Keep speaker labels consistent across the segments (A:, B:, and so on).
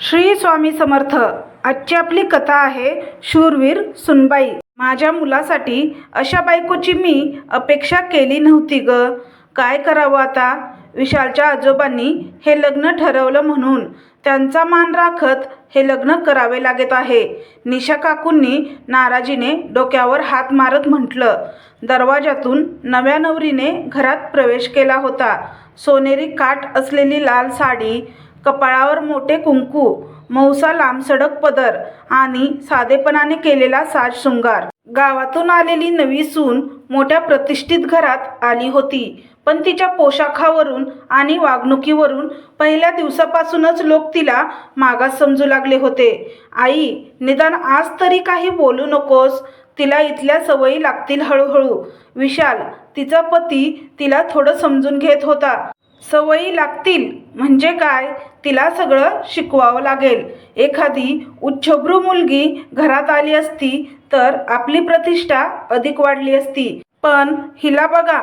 A: श्री स्वामी समर्थ. आजची आपली कथा आहे शूरवीर सुनबाई. माझ्या मुलासाठी अशा बायकोची मी अपेक्षा केली नव्हती ग. काय करावं आता? विशालच्या आजोबांनी हे लग्न ठरवलं म्हणून त्यांचा मान राखत हे लग्न करावे लागत आहे. निशा काकूंनी नाराजीने डोक्यावर हात मारत म्हटलं. दरवाजातून नव्या नवरीने घरात प्रवेश केला होता. सोनेरी काठ असलेली लाल साडी कपाळावर मोठे कुंकू मौसा लांबसडक पदर आणि साधेपणाने केलेला साज शृंगार. गावातून आलेली नवी सून मोठ्या प्रतिष्ठित घरात आली होती पण तिच्या पोशाखावरून आणि वागणुकीवरून पहिल्या दिवसापासूनच लोक तिला मागास समजू लागले होते. आई निदान आज तरी काही बोलू नकोस तिला इथल्या सवयी लागतील हळूहळू. विशाल तिचा पती तिला थोडं समजून घेत होता. सवयी लागतील. म्हणजे काय? तिला सगळं शिकवावं लागेल. एखादी उच्चभ्रू मुलगी घरात आली असती तर आपली प्रतिष्ठा अधिक वाढली असती. पण हिला बघा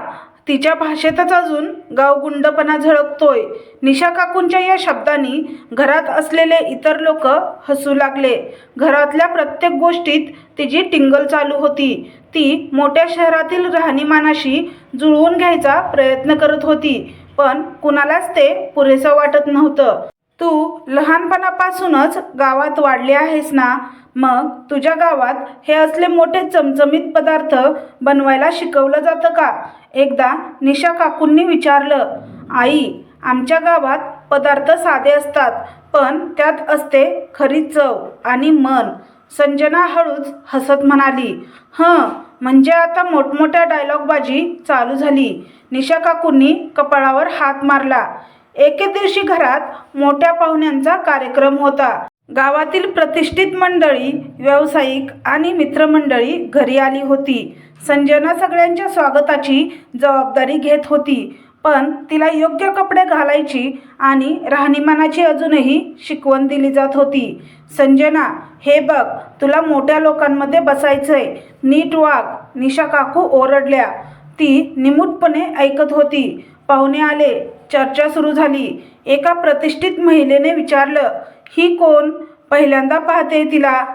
A: तिच्या भाषेतच अजून गावगुंडपणा झळकतोय. निशा काकूंच्या या शब्दांनी घरात असलेले इतर लोक हसू लागले. घरातल्या प्रत्येक गोष्टीत तिची टिंगल चालू होती. ती मोठ्या शहरातील राहणीमानाशी जुळवून घ्यायचा प्रयत्न करत होती. पण कुणालाच ते पुरेसं वाटत नव्हतं. तू लहानपणापासूनच गावात वाढली आहेस ना? मग तुझ्या गावात हे असले मोठे चमचमीत पदार्थ बनवायला शिकवलं जातं का? एकदा निशा काकूंनी विचारलं आई आमच्या गावात पदार्थ साधे असतात पण त्यात असते खरी चव आणि मन. संजना हळूच हसत म्हणाली हं म्हणजे आता मोठमोठ्या डायलॉगबाजी चालू झाली. निशा काकूंनी कपाळावर हात मारला. एके दिवशी घरात मोठ्या पाहुण्यांचा कार्यक्रम होता. गावातील प्रतिष्ठित मंडळी व्यावसायिक आणि मित्रमंडळी घरी आली होती. संजना सगळ्यांच्या स्वागताची जबाबदारी घेत होती पण तिला योग्य कपडे घालायची आणि राहणीमानाची अजूनही शिकवण दिली जात होती. संजना हे बघ तुला मोठ्या लोकांमध्ये बसायचंय. नीट वाघ निशा काकू ओरडल्या. ती निमूटपणे ऐकत होती. पाहुणे आले. चर्चा सुरू झाली. एका प्रतिष्ठित महिलेने विचारलं ही कोण? पहिल्यांदा पाहते तिला.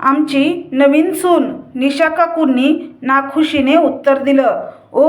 A: आमची नवीन सून निशा काकूंनी नाखुशीने उत्तर दिलं. ओ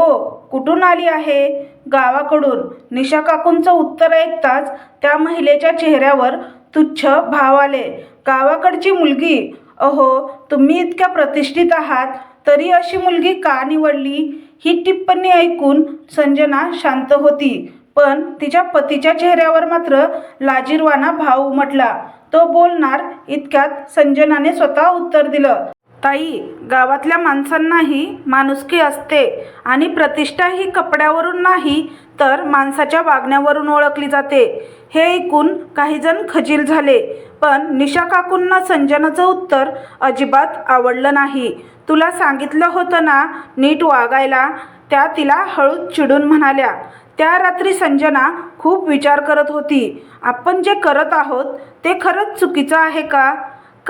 A: कुठून आली आहे? गावाकडून. निशा काकूंचं उत्तर ऐकताच त्या महिलेच्या चेहऱ्यावर तुच्छ भाव आले. गावाकडची मुलगी. अहो तुम्ही इतक्या प्रतिष्ठित आहात. तरी अशी मुलगी का निवडली? ही टिप्पणी ऐकून संजना शांत होती. पण तिच्या पतीच्या चेहऱ्यावर मात्र लाजिरवाणा भाव उमटला. तो बोलणार इतक्यात संजनाने स्वतः उत्तर दिलं. ताई गावातल्या माणसांनाही माणुसकी असते आणि प्रतिष्ठा ही कपड्यावरून नाही तर माणसाच्या वागण्यावरून ओळखली जाते. हे ऐकून काहीजण खजील झाले पण निशा काकूंना संजनाचं उत्तर अजिबात आवडलं नाही. तुला सांगितलं होतं ना नीट वागायला? त्या तिला हळूच चिडून म्हणाल्या. त्या रात्री संजना खूप विचार करत होती. आपण जे करत आहोत ते खरंच चुकीचं आहे का?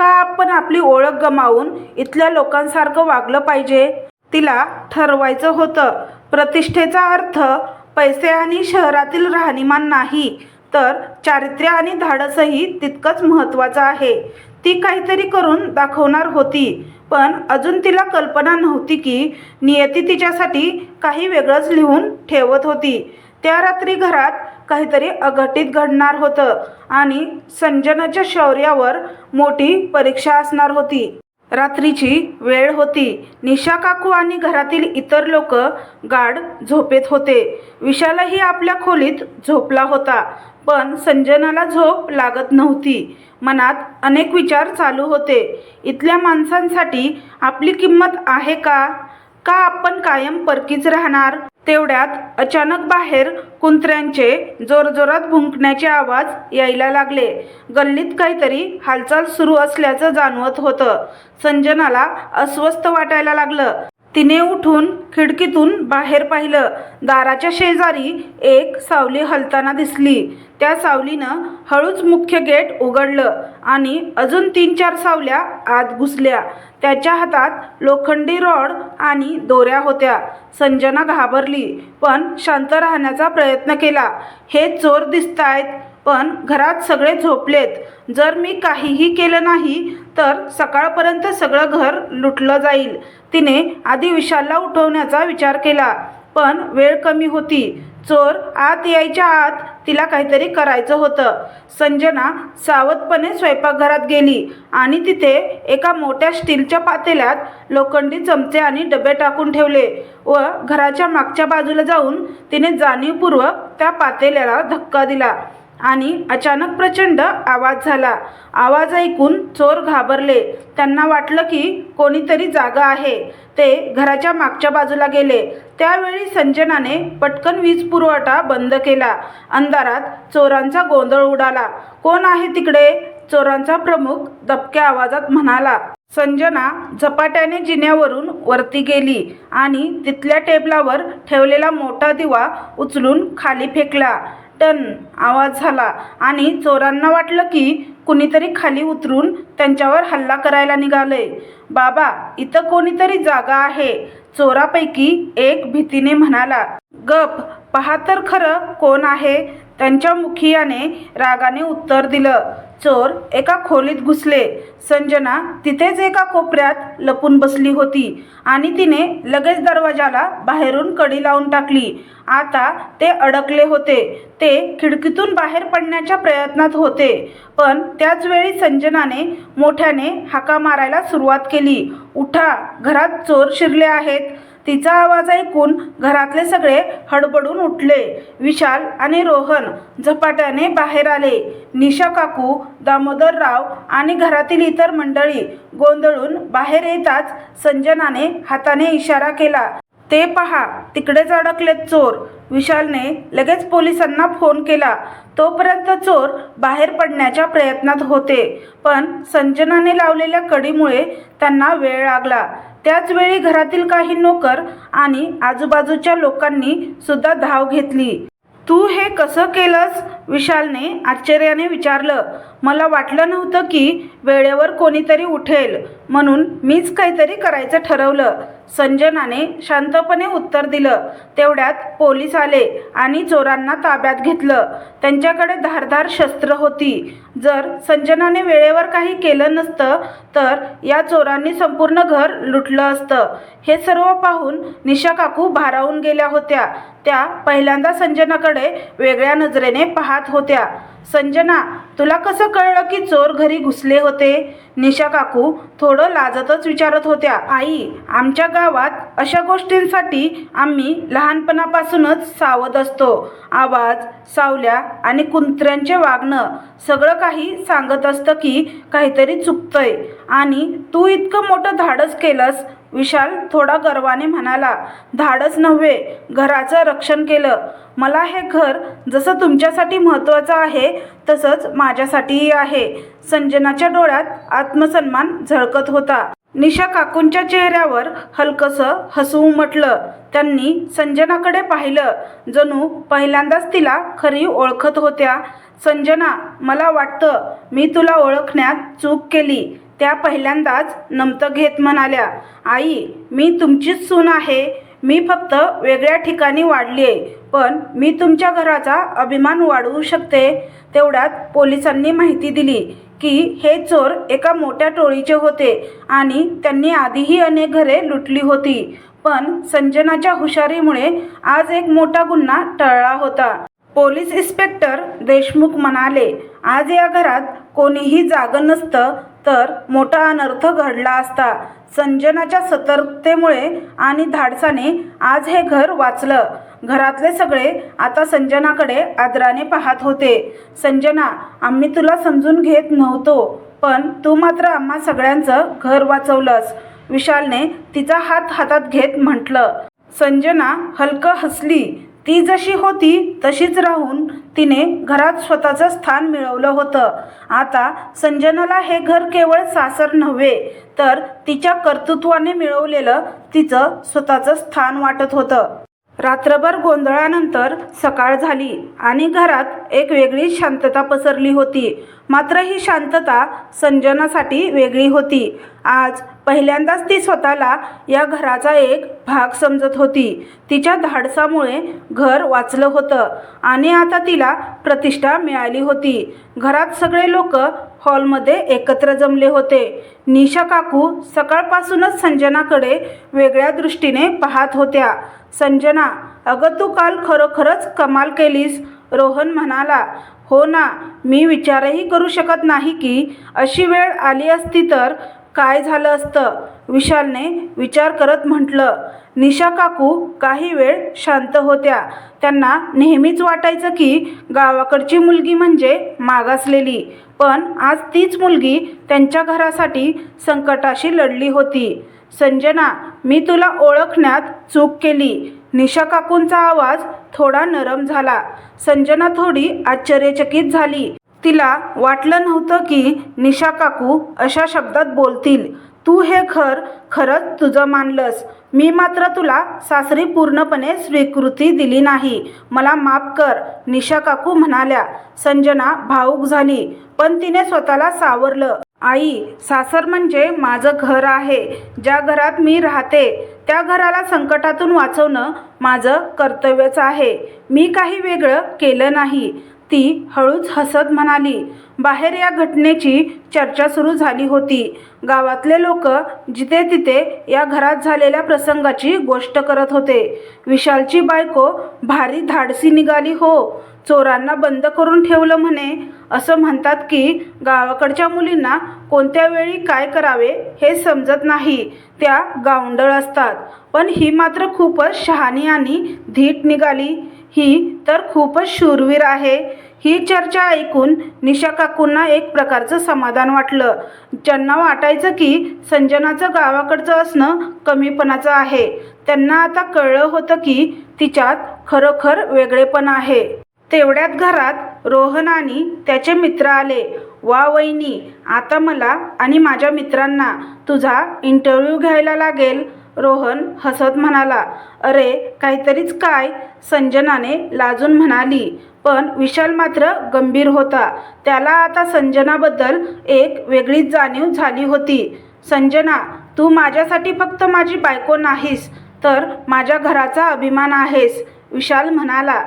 A: का आपण आपली ओळख गमावून इथल्या लोकांसारखं वागलं पाहिजे? तिला ठरवायचं होतं. प्रतिष्ठेचा अर्थ पैसे आणि शहरातील राहणीमान नाही तर चारित्र्य आणि धाडसही तितकंच महत्त्वाचं आहे. ती काहीतरी करून दाखवणार होती पण अजून तिला कल्पना नव्हती की नियती तिच्यासाठी काही वेगळंच लिहून ठेवत होती. त्या रात्री घरात काहीतरी अघटित घडणार होतं आणि संजनाच्या शौर्यावर मोठी परीक्षा असणार होती. रात्रीची वेळ होती. निशा काकू आणि घरातील इतर लोक गाढ झोपेत होते. विशालही आपल्या खोलीत झोपला होता पण संजनाला झोप लागत नव्हती. मनात अनेक विचार चालू होते. इथल्या माणसांसाठी आपली किंमत आहे का? का आपण कायम परकीच राहणार? तेवढ्यात अचानक बाहेर कुंत्र्यांचे जोरजोरात भुंकण्याचे आवाज यायला लागले. गल्लीत काहीतरी हालचाल सुरू असल्याचं जाणवत होतं. संजनाला अस्वस्थ वाटायला लागलं. तिने उठून खिडकीतून बाहेर पाहिलं. दाराच्या शेजारी एक सावली हलताना दिसली. त्या सावलीनं हळूच मुख्य गेट उघडलं आणि अजून तीन चार सावल्या आत घुसल्या. त्याच्या हातात लोखंडी रॉड आणि दोऱ्या होत्या. संजना घाबरली पण शांत राहण्याचा प्रयत्न केला. हे चोर दिसतायत. पण घरात सगळे झोपलेत. जर मी काहीही केलं नाही तर सकाळपर्यंत सगळं घर लुटलं जाईल. तिने आधी विशालला उठवण्याचा विचार केला पण वेळ कमी होती. चोर आत यायच्या आत तिला काहीतरी करायचं होतं. संजना सावधपणे स्वयंपाकघरात गेली आणि तिथे एका मोठ्या स्टीलच्या पातेल्यात लोखंडी चमचे आणि डबे टाकून ठेवले व घराच्या मागच्या बाजूला जाऊन तिने जाणीवपूर्वक त्या पातेल्याला धक्का दिला. आणि अचानक प्रचंड आवाज झाला. आवाज ऐकून चोर घाबरले. त्यांना वाटलं की कोणीतरी जागा आहे. ते घराच्या मागच्या बाजूला गेले. त्यावेळी संजनाने पटकन वीज पुरवठा बंद केला. अंधारात चोरांचा गोंधळ उडाला. कोण आहे तिकडे? चोरांचा प्रमुख दबक्या आवाजात म्हणाला. संजना झपाट्याने जिन्यावरून वरती गेली आणि तिथल्या टेबलावर ठेवलेला मोठा दिवा उचलून खाली फेकला. टन आवाज झाला आणि चोरांना वाटलं की कुणीतरी खाली उतरून त्यांच्यावर हल्ला करायला निघालंय. बाबा इथं कोणीतरी जागा आहे. चोरापैकी एक भीतीने म्हणाला गप पहा तर खरं कोण आहे. त्यांच्या मुखियाने रागाने उत्तर दिलं चोर एका खोलीत घुसले. संजना तिथेच एका कोपऱ्यात लपून बसली होती आणि तिने लगेच दरवाजाला बाहेरून कडी लावून टाकली. आता ते अडकले होते. ते खिडकीतून बाहेर पडण्याच्या प्रयत्नात होते. पण त्याच वेळी संजनाने मोठ्याने हाका मारायला सुरुवात केली. उठा घरात चोर शिरले आहेत. तिचा आवाज ऐकून घरातले सगळे हडबडून उठले. विशाल आणि रोहन झपाट्याने बाहेर आले. निशा काकू दामोदरराव आणि घरातील इतर मंडळी गोंधळून बाहेर येताच संजनाने हाताने इशारा केला. ते पहा तिकडेच अडकलेत चोर. विशालने लगेच पोलिसांना फोन केला. तोपर्यंत चोर बाहेर पडण्याच्या प्रयत्नात होते पण संजनाने लावलेल्या कडीमुळे त्यांना वेळ लागला. त्याच वेळी घरातील काही नोकर आणि आजूबाजूच्या लोकांनी सुद्धा धाव घेतली. तू हे कसं केलंस? विशालने आश्चर्याने विचारलं. मला वाटलं नव्हतं की वेळेवर कोणीतरी उठेल म्हणून मीच काहीतरी करायचं ठरवलं. संजनाने शांतपणे उत्तर दिलं. तेवढ्यात पोलीस आले आणि चोरांना ताब्यात घेतलं. त्यांच्याकडे धारधार शस्त्र होती. जर संजनाने वेळेवर काही केलं नसतं तर या चोरांनी संपूर्ण घर लुटलं असतं. हे सर्व पाहून निशा काकू भारावून गेल्या होत्या. त्या पहिल्यांदा संजनाकडे वेगळ्या नजरेने पाहत होत्या. संजना तुला कसं कळलं की चोर घरी घुसले होते? निशा काकू थोडं लाजतच विचारत होत्या. आई आमच्या गावात अशा गोष्टींसाठी आम्ही लहानपणापासूनच सावध असतो. आवाज सावल्या आणि कुंत्र्यांचे वागणं सगळं काही सांगत असतं की काहीतरी चुकतंय. आणि तू इतकं मोठं धाडस केलंस विशाल थोडा गर्वाने म्हणाला धाडस नव्हे घराचं रक्षण केलं. मला हे घर जसं तुमच्यासाठी महत्त्वाचं आहे तसंच माझ्यासाठीही आहे. संजनाच्या डोळ्यात आत्मसन्मान झळकत होता. निशा काकूंच्या चेहऱ्यावर हलकसं हसू उमटलं त्यांनी संजनाकडे पाहिलं. जणू पहिल्यांदाच तिला खरी ओळखत होत्या. संजना मला वाटतं मी तुला ओळखण्यात चूक केली. त्या पहिल्यांदाच नमतं घेत म्हणाल्या आई मी तुमचीच सून आहे. मी फक्त वेगळ्या ठिकाणी वाढली आहे पण मी तुमच्या घराचा अभिमान वाढवू शकते. तेवढ्यात पोलिसांनी माहिती दिली. की हे चोर एका मोठ्या टोळीचे होते आणि त्यांनी आधीही अनेक घरे लुटली होती. पण संजनाच्या हुशारीमुळे आज एक मोठा गुन्हा टळला होता. पोलीस इन्स्पेक्टर देशमुख म्हणाले आज या घरात कोणीही जागं नसतं तर मोठा अनर्थ घडला असता. संजनाच्या सतर्कतेमुळे आणि धाडसाने आज हे घर वाचलं. घरातले सगळे आता संजनाकडे आदराने पाहत होते. संजना आम्ही तुला समजून घेत नव्हतो पण तू मात्र आम्हा सगळ्यांचं घर वाचवलंस विशालने तिचा हात हातात घेत म्हटलं. संजना हलकं हसली. ती जशी होती तशीच राहून तिने घरात स्वतःचं स्थान मिळवलं होतं. आता संजनाला हे घर केवळ सासर नव्हे तर तिच्या कर्तृत्वाने मिळवलेलं तिचं स्वतःचं स्थान वाटत होतं. रात्रभर गोंधळानंतर सकाळ झाली आणि घरात एक वेगळी शांतता पसरली होती. मात्र ही शांतता संजनासाठी वेगळी होती. आज पहिल्यांदाच ती स्वतःला या घराचा एक भाग समजत होती. तिच्या धाडसामुळे घर वाचलं होतं आणि आता तिला प्रतिष्ठा मिळाली होती. घरात सगळे लोक हॉलमध्ये एकत्र जमले होते. निशा काकू सकाळपासूनच संजनाकडे वेगळ्या दृष्टीने पाहत होत्या. संजना अगं तू काल खरोखरच कमाल केलीस. रोहन म्हणाला हो ना मी विचारही करू शकत नाही की अशी वेळ आली असती तर काय झालं असतं? विशालने विचार करत म्हटलं निशा काकू काही वेळ शांत होत्या. त्यांना नेहमीच वाटायचं की गावाकडची मुलगी म्हणजे मागासलेली. पण आज तीच मुलगी त्यांच्या घरासाठी संकटाशी लढली होती. संजना मी तुला ओळखण्यात चूक केली. निशा काकूंचा आवाज थोडा नरम झाला. संजना थोडी आश्चर्यचकित झाली. तिला वाटलं नव्हतं की निशा काकू अशा शब्दात बोलतील. तू हे घर खरंच तुझं मानलंस. मी मात्र तुला सासरी पूर्णपणे स्वीकृती दिली नाही. मला माफ कर निशा काकू म्हणाल्या. संजना भाऊक झाली पण तिने स्वतःला सावरलं. आई सासर म्हणजे माझं घर आहे. ज्या घरात मी राहते त्या घराला संकटातून वाचवणं माझं कर्तव्यच आहे. मी काही वेगळं केलं नाही. ती हळूच हसत म्हणाली बाहेर या घटनेची चर्चा सुरू झाली होती. गावातले लोक जिथे तिथे या घरात झालेल्या प्रसंगाची गोष्ट करत होते. विशालची बायको भारी धाडसी निघाली हो. चोरांना बंद करून ठेवलं म्हणे. असं म्हणतात की गावाकडच्या मुलींना कोणत्या वेळी काय करावे हे समजत नाही. त्या गावंडळ असतात. पण ही मात्र खूपच शहाणी आणि धीट निघाली. ही तर खूपच शूरवीर आहे. ही चर्चा ऐकून निशा काकूंना एक प्रकारचं समाधान वाटलं. ज्यांना वाटायचं की संजनाचं गावाकडचं असणं कमीपणाचं आहे. त्यांना आता कळलं होतं की तिच्यात खरोखर वेगळेपण आहे. तेवढ्यात घरात रोहन आणि त्याचे मित्र आले. वा वहिनी आता मला आणि माझ्या मित्रांना तुझा इंटरव्ह्यू घ्यायला लागेल. रोहन हसत म्हणाला अरे काहीतरीच काय? संजनाने लाजून म्हणाली. पण विशाल मात्र गंभीर होता. त्याला आता संजनाबद्दल एक वेगळीच जाणीव झाली होती. संजना तू माझ्यासाठी फक्त माझी बायको नाहीस तर माझ्या घराचा अभिमान आहेस विशाल म्हणाला.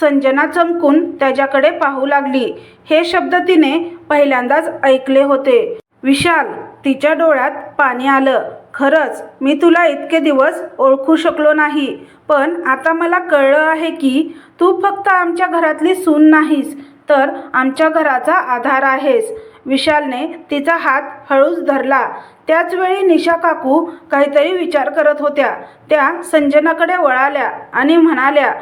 A: संजना चमकून त्याच्याकडे पाहू लागली. हे शब्द तिने पहिल्यांदाच ऐकले होते. विशाल तिच्या डोळ्यात पाणी आलं. खरंच मी तुला इतके दिवस ओळखू शकलो नाही पण आता मला कळलं आहे की तू फक्त आमच्या घरातली सून नाहीस तर आमच्या घराचा आधार आहेस. विशालने तिचा हात हळूच धरला. त्याचवेळी निशा काकू काहीतरी विचार करत होत्या. त्या संजनाकडे वळाल्या आणि म्हणाल्या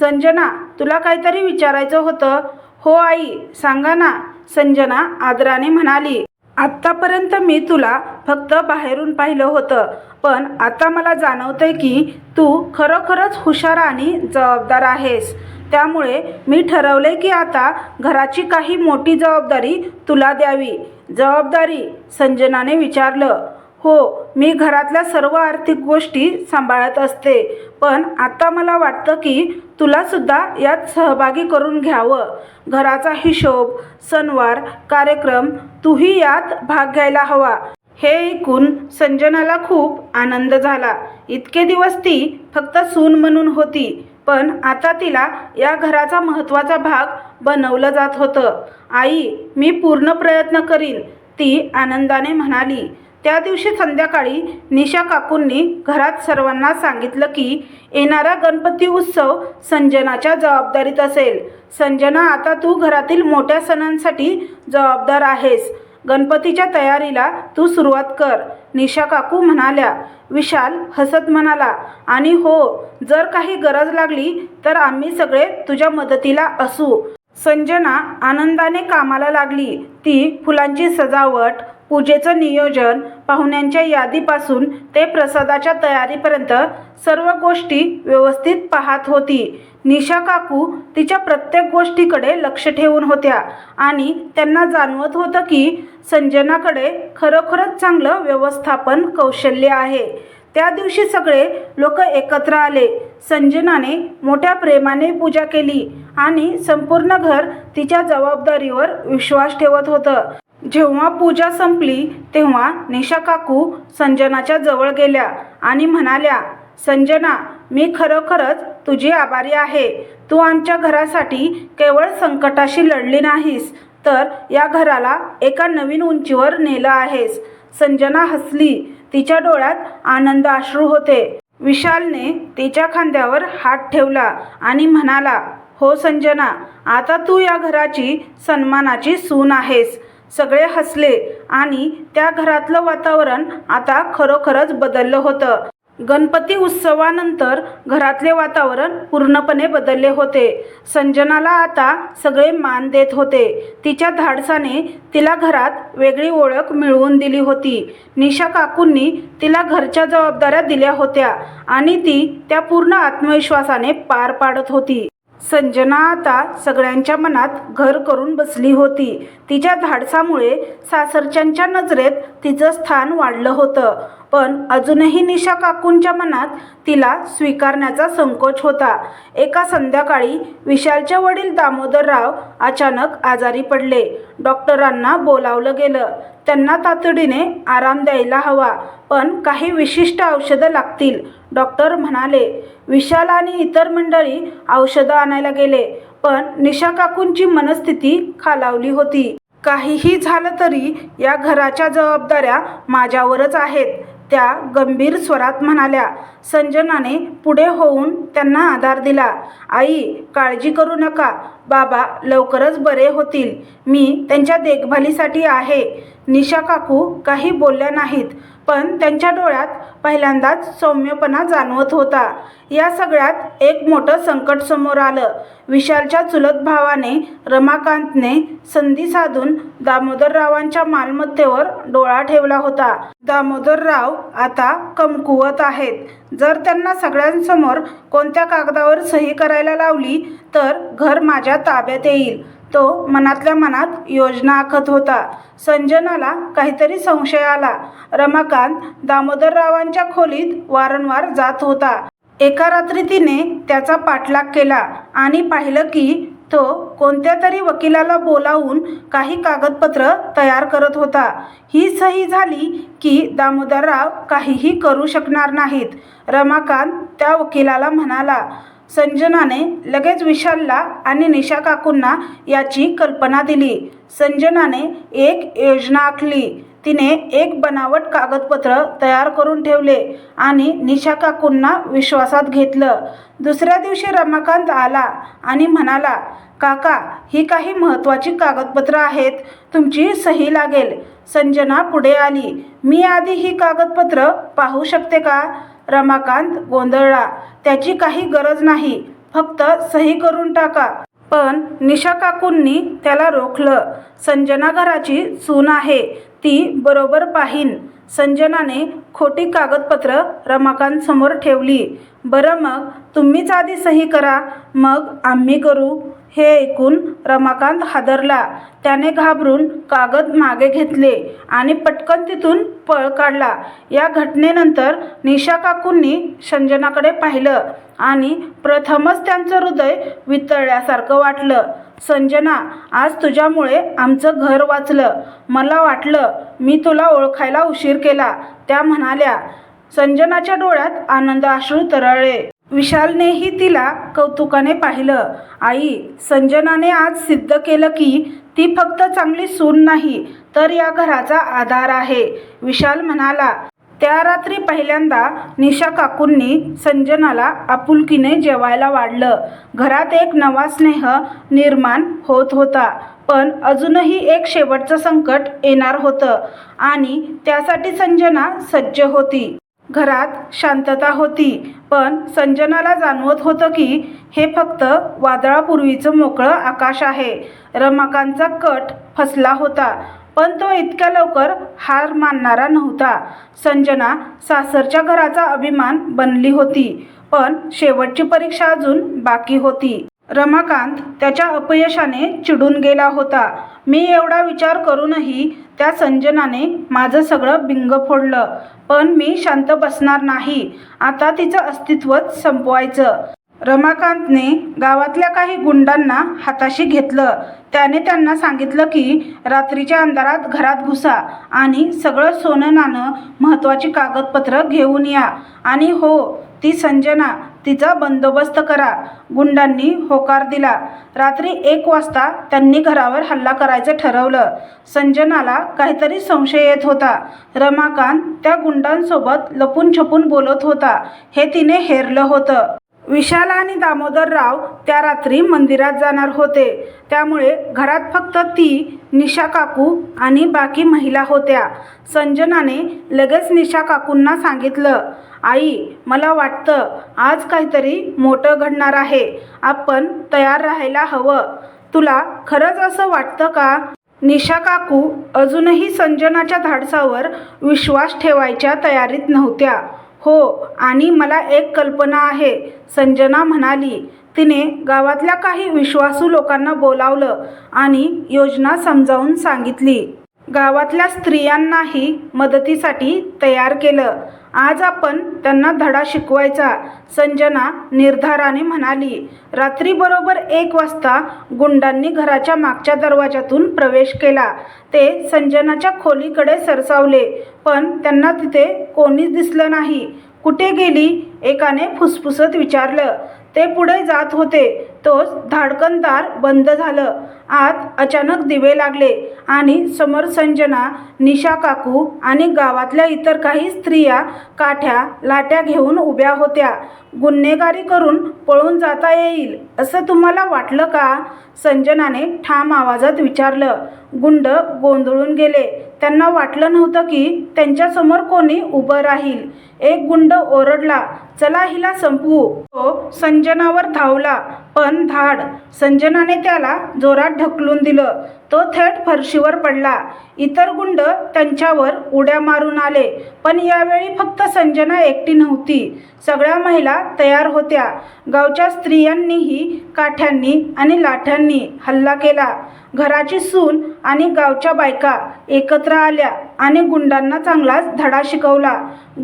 A: संजना तुला काहीतरी विचारायचं होतं? हो आई. सांगा ना. संजना आदराने म्हणाली. आत्तापर्यंत मी तुला फक्त बाहेरून पाहिलं होतं पण आता मला जाणवतंय की तू खरोखरच हुशार आणि जबाबदार आहेस. त्यामुळे मी ठरवले की आता घराची काही मोठी जबाबदारी तुला द्यावी. जबाबदारी संजनाने विचारलं. हो मी घरातल्या सर्व आर्थिक गोष्टी सांभाळत असते. पण आता मला वाटतं की तुलासुद्धा यात सहभागी करून घ्यावं. घराचा हिशोब सणवार कार्यक्रम तूही यात भाग घ्यायला हवा. हे ऐकून संजनाला खूप आनंद झाला. इतके दिवस ती फक्त सून म्हणून होती पण आता तिला या घराचा महत्त्वाचा भाग बनवलं जात होतं. आई मी पूर्ण प्रयत्न करीन ती आनंदाने म्हणाली. त्या दिवशी संध्याकाळी निशा काकूंनी घरात सर्वांना सांगितलं की येणारा गणपती उत्सव संजनाच्या जबाबदारीत असेल. संजना आता तू घरातील मोठ्या सणांसाठी जबाबदार आहेस. गणपतीच्या तयारीला तू सुरुवात कर निशा काकू म्हणाल्या. विशाल हसत म्हणाला आणि हो जर काही गरज लागली तर आम्ही सगळे तुझ्या मदतीला असू. संजना आनंदाने कामाला लागली. ती फुलांची सजावट पूजेचं नियोजन पाहुण्यांच्या यादीपासून ते प्रसादाच्या तयारीपर्यंत सर्व गोष्टी व्यवस्थित पाहत होती. निशा काकू तिच्या प्रत्येक गोष्टीकडे लक्ष ठेवून होत्या आणि त्यांना जाणवत होतं की संजनाकडे खरोखरच चांगलं व्यवस्थापन कौशल्य आहे. त्या दिवशी सगळे लोक एकत्र आले. संजनाने मोठ्या प्रेमाने पूजा केली आणि संपूर्ण घर तिच्या जबाबदारीवर विश्वास ठेवत होतं. जेव्हा पूजा संपली तेव्हा निशा काकू संजनाच्या जवळ गेल्या आणि म्हणाल्या संजना मी खरोखरच तुझी आभारी आहे. तू आमच्या घरासाठी केवळ संकटाशी लढली नाहीस तर या घराला एका नवीन उंचीवर नेलं आहेस संजना हसली. तिच्या डोळ्यात आनंद अश्रू होते. विशालने तिच्या खांद्यावर हात ठेवला आणि म्हणाला हो संजना आता तू या घराची सन्मानाची सून आहेस. सगळे हसले आणि त्या घरातलं वातावरण आता खरोखरच बदललं होतं. गणपती उत्सवानंतर घरातले वातावरण पूर्णपणे बदलले होते. संजनाला आता सगळे मान देत होते. तिच्या धाडसाने तिला घरात वेगळी ओळख मिळवून दिली होती. निशा काकूंनी तिला घरच्या जबाबदाऱ्या दिल्या होत्या आणि ती त्या पूर्ण आत्मविश्वासाने पार पाडत होती. संजना आता सगळ्यांच्या मनात घर करून बसली होती. तिच्या धाडसामुळे सासरच्यांच्या नजरेत तिचं स्थान वाढलं होतं. पण अजूनही निशा काकूंच्या मनात तिला स्वीकारण्याचा संकोच होता. एका संध्याकाळी विशालचे वडील दामोदरराव अचानक आजारी पडले. डॉक्टरांना बोलावलं गेलं. त्यांना तातडीने आराम द्यायला हवा पण काही विशिष्ट औषधं लागतील डॉक्टर म्हणाले. विशाल आणि इतर मंडळी औषधं आणायला गेले पण निशा काकूंची मनस्थिती खालावली होती. काहीही झालं तरी या घराच्या जबाबदाऱ्या माझ्यावरच आहेत. त्या गंभीर स्वरात म्हणाल्या संजनाने पुढे होऊन त्यांना आधार दिला. आई काळजी करू नका. बाबा लवकरच बरे होतील. मी त्यांच्या देखभालीसाठी आहे. निशा काकू काही बोलल्या नाहीत. पण त्यांच्या डोळ्यात पहिल्यांदाच सौम्यपणा जाणवत होता. या सगळ्यात एक मोठं संकट समोर आलं. विशालच्या चुलत भावाने रमाकांतने संधी साधून दामोदररावांच्या मालमत्तेवर डोळा ठेवला होता. दामोदरराव आता कमकुवत आहेत. जर त्यांना सगळ्यांसमोर कोणत्या कागदावर सही करायला लावली तर घर माझ्या ताब्यात येईल. तो मनातल्या मनात योजना आखत होता. संजनाला काहीतरी संशय आला. रमाकांत दामोदररावांच्या खोलीत वारंवार जात होता. एका रात्री तिने त्याचा पाठलाग केला आणि पाहिलं की तो कोणत्या तरी वकिलाला बोलावून काही कागदपत्र तयार करत होता. ही सही झाली की दामोदरराव काहीही करू शकणार नाहीत. रमाकांत त्या वकिलाला म्हणाला संजनाने लगेच विशालला आणि निशा काकूंना याची कल्पना दिली. संजनाने एक योजना आखली. तिने एक बनावट कागदपत्र तयार करून ठेवले आणि निशा काकूंना विश्वासात घेतलं. दुसऱ्या दिवशी रमाकांत आला आणि म्हणाला काका ही काही महत्त्वाची कागदपत्रं आहेत. तुमची सही लागेल. संजना पुढे आली. मी आधी ही कागदपत्र पाहू शकते का? रमाकांत गोंधळला. त्याची काही गरज नाही. फक्त सही करून टाका. पण निशा काकूंनी त्याला रोखलं. संजना घराची सून आहे. ती बरोबर पाहीन. संजनाने खोटी कागदपत्र रमाकांत समोर ठेवली. बरं मग तुम्हीच आधी सही करा. मग आम्ही करू. हे ऐकून रमाकांत हादरला. त्याने घाबरून कागद मागे घेतले आणि पटकन तिथून पळ काढला. या घटनेनंतर निशा काकूंनी संजनाकडे पाहिलं आणि प्रथमच त्यांचं हृदय वितळल्यासारखं वाटलं. संजना आज तुझ्यामुळे आमचं घर वाचलं. मला वाटलं मी तुला ओळखायला उशीर केला. त्या म्हणाल्या संजनाच्या डोळ्यात आनंद अश्रू तरळले. विशालनेही तिला कौतुकाने पाहिलं. आई संजनाने आज सिद्ध केलं की ती फक्त चांगली सून नाही तर या घराचा आधार आहे. विशाल म्हणाला त्या रात्री पहिल्यांदा निशा काकूंनी संजनाला आपुलकीने जेवायला वाढलं. घरात एक नवा स्नेह निर्माण होत होता पण अजूनही एक शेवटचं संकट येणार होतं आणि त्यासाठी संजना सज्ज होती. घरात शांतता होती. पण संजनाला जाणवत होतं की हे फक्त वादळापूर्वीचं मोकळं आकाश आहे. रमाकांतचा कट फसला होता पण तो इतक्या लवकर हार मानणारा नव्हता. संजना सासरच्या घराचा अभिमान बनली होती पण शेवटची परीक्षा अजून बाकी होती. रमाकांत त्याच्या अपयशाने चिडून गेला होता. मी एवढा विचार करूनही त्या संजनाने माझं सगळं बिंग फोडलं. पण मी शांत बसणार नाही. आता तिचं अस्तित्वच संपवायचं. रमाकांतने गावातल्या काही गुंडांना हाताशी घेतलं. त्याने त्यांना सांगितलं की रात्रीच्या अंधारात घरात घुसा आणि सगळं सोनं नाणं महत्त्वाची कागदपत्रं घेऊन या. आणि हो ती संजना तिचा बंदोबस्त करा. गुंडांनी होकार दिला. रात्री एक वाजता त्यांनी घरावर हल्ला करायचं ठरवलं. संजनाला काहीतरी संशय येत होता. रमाकांत त्या गुंडांसोबत लपून छपून बोलत होता. हे तिने हेरलं होतं. विशाल आणि दामोदरराव त्या रात्री मंदिरात जाणार होते. त्यामुळे घरात फक्त ती निशा काकू आणि बाकी महिला होत्या. संजनाने लगेच निशा काकूंना सांगितलं आई मला वाटतं आज काहीतरी मोठं घडणार आहे. आपण तयार राहायला हवं. तुला खरंच असं वाटतं का? निशा काकू अजूनही संजनाच्या धाडसावर विश्वास ठेवायच्या तयारीत नव्हत्या. हो आणि मला एक कल्पना आहे. संजना म्हणाली तिने गावातल्या काही विश्वासू लोकांना बोलावलं आणि योजना समजावून सांगितली. गावातल्या स्त्रियांनाही मदतीसाठी तयार केलं. आज आपण त्यांना धडा शिकवायचा संजना निर्धाराने म्हणाली. रात्री बरोबर एक वाजता गुंडांनी घराच्या मागच्या दरवाजातून प्रवेश केला. ते संजनाच्या खोलीकडे सरसावले पण त्यांना तिथे कोणीच दिसलं नाही. कुठे गेली? एकाने फुसफुसत विचारलं. ते पुढे जात होते. तोच धाडकन दार बंद झालं. आत अचानक दिवे लागले आणि समरसंजना निशा काकू आणि गावातल्या इतर काही स्त्रिया काठ्या लाट्या घेऊन उभ्या होत्या. गुन्हेगारी करून पळून जाता येईल. असं तुम्हाला वाटलं का? संजनाने ठाम आवाजात विचारलं. गुंड गोंधळून गेले. त्यांना वाटलं नव्हतं की त्यांच्यासमोर कोणी उभं राहील. एक गुंड ओरडला चला हिला संपवू. तो संजनावर धावला पण धाड. संजनाने त्याला जोरात ढकलून दिलं. तो थेट फरशीवर पडला. इतर गुंड त्यांच्यावर उड्या मारून आले पण यावेळी फक्त संजना एकटी नव्हती. सगळ्या महिला तयार होत्या. गावच्या स्त्रियांनीही काठ्यांनी आणि लाठ्यांनी हल्ला केला. घराची सून आणि गावच्या बायका एकत्र आल्या आणि गुंडांना चांगलाच धडा शिकवला.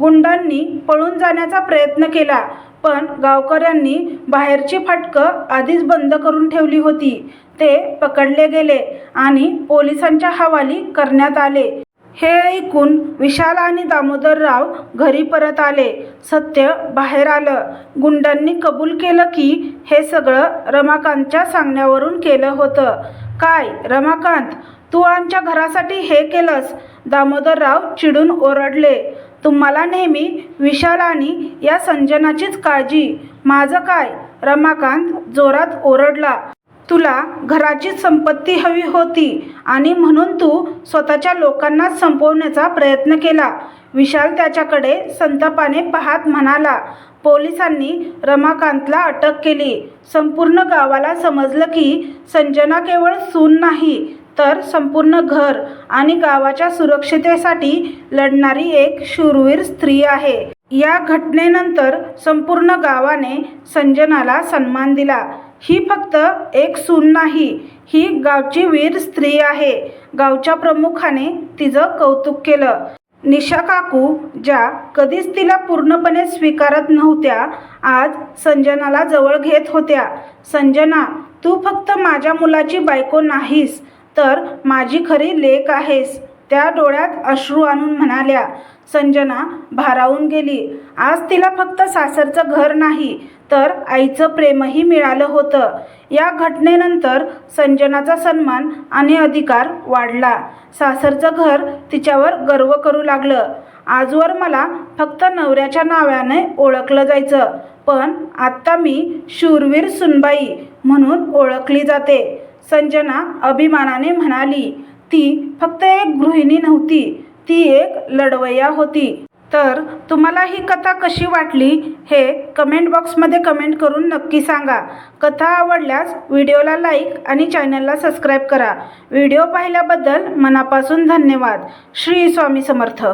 A: गुंडांनी पळून जाण्याचा प्रयत्न केला पण गावकऱ्यांनी बाहेरची फाटकं आधीच बंद करून ठेवली होती. ते पकडले गेले आणि पोलिसांच्या हवाली करण्यात आले. हे ऐकून विशाल आणि दामोदरराव घरी परत आले. सत्य बाहेर आलं. गुंडांनी कबूल केलं की हे सगळं रमाकांतच्या सांगण्यावरून केलं होतं. काय रमाकांत? तू आमच्या घरासाठी हे केलंस? दामोदरराव चिडून ओरडले. तुम्हाला नेहमी विशाल आणि या संजनाचीच काळजी. माझं काय? रमाकांत जोरात ओरडला. तुला घराची संपत्ती हवी होती आणि म्हणून तू स्वतःच्या लोकांना संपवण्याचा प्रयत्न केला. विशाल त्याच्याकडे संतापाने पाहत म्हणाला पोलिसांनी रमाकांतला अटक केली. संपूर्ण गावाला समजलं की संजना केवळ सून नाही तर संपूर्ण घर आणि गावाच्या सुरक्षितेसाठी लढणारी एक शूरवीर स्त्री आहे. या घटनेनंतर संपूर्ण गावाने संजनाला सन्मान दिला. ही फक्त एक सून नाही ही गावची वीर स्त्री आहे. गावच्या प्रमुखाने तिचं कौतुक केलं. निशा काकू ज्या कधीच तिला पूर्णपणे स्वीकारत नव्हत्या आज संजनाला जवळ घेत होत्या. संजना तू फक्त माझ्या मुलाची बायको नाहीस तर माझी खरी लेख आहेस. त्या डोळ्यात अश्रू आणून म्हणाल्या संजना भारावून गेली. आज तिला फक्त सासरचं घर नाही तर आईचं प्रेमही मिळालं होतं. या घटनेनंतर संजनाचा सन्मान आणि अधिकार वाढला. सासरचं घर तिच्यावर गर्व करू लागलं. आजवर मला फक्त नवऱ्याच्या नावाने ओळखलं जायचं पण आत्ता मी शूरवीर सुनबाई म्हणून ओळखली जाते संजना अभिमानाने म्हणाली. ती फक्त एक गृहिणी नव्हती ती एक लढवय्या होती. तर तुम्हाला ही कथा कशी वाटली हे कमेंट बॉक्समध्ये कमेंट करून नक्की सांगा. कथा आवडल्यास व्हिडिओला लाईक आणि चॅनलला सबस्क्राईब करा. व्हिडिओ पाहिल्याबद्दल मनापासून धन्यवाद. श्री स्वामी समर्थ.